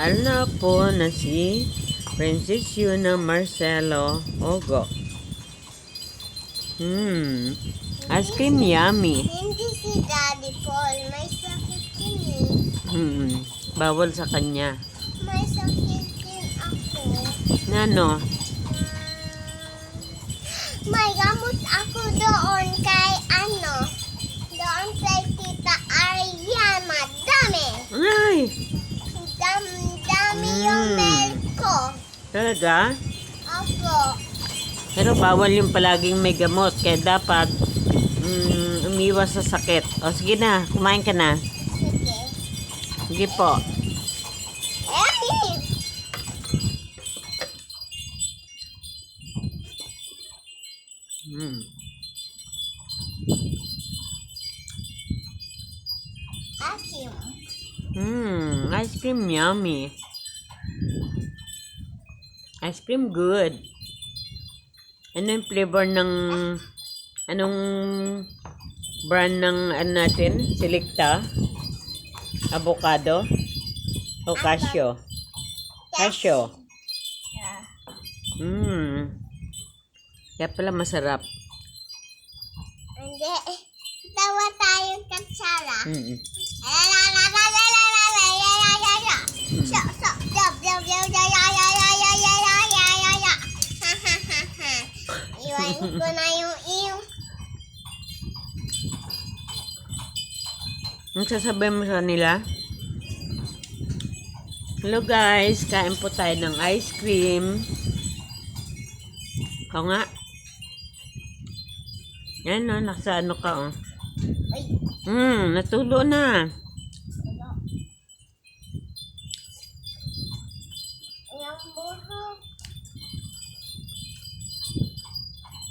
Ala po na si Princess Yuna Marcelo Ogo. Hmm. Ice cream yummy. Hindi si Daddy Paul. May sakit yun eh. Hmm. Bawal sa kanya. May sakit din ako. Nano? May gamot ako doon Talaga? Opo. Pero bawal yung palaging may gamot. Kaya dapat mm, umiwas sa sakit. O sige na, kumain ka na. Sige. Sige po. Eh, Hmm. asim. Hmm, ice cream yummy. Ice cream good. Ano yung flavor ng anong brand ng ano natin? Selecta? Avocado? O? Casio. Yeah. Hmm. Kaya pala masarap. Hindi. Tawa tayong katsara. Mm La Iwan ko na yung iyong Ang sasabihin mo sa nila? Hello guys, kain po tayo ng ice cream. Ikaw nga. Yan o, nasa ano ka o. Ay, Hmm, natulo na. yung buho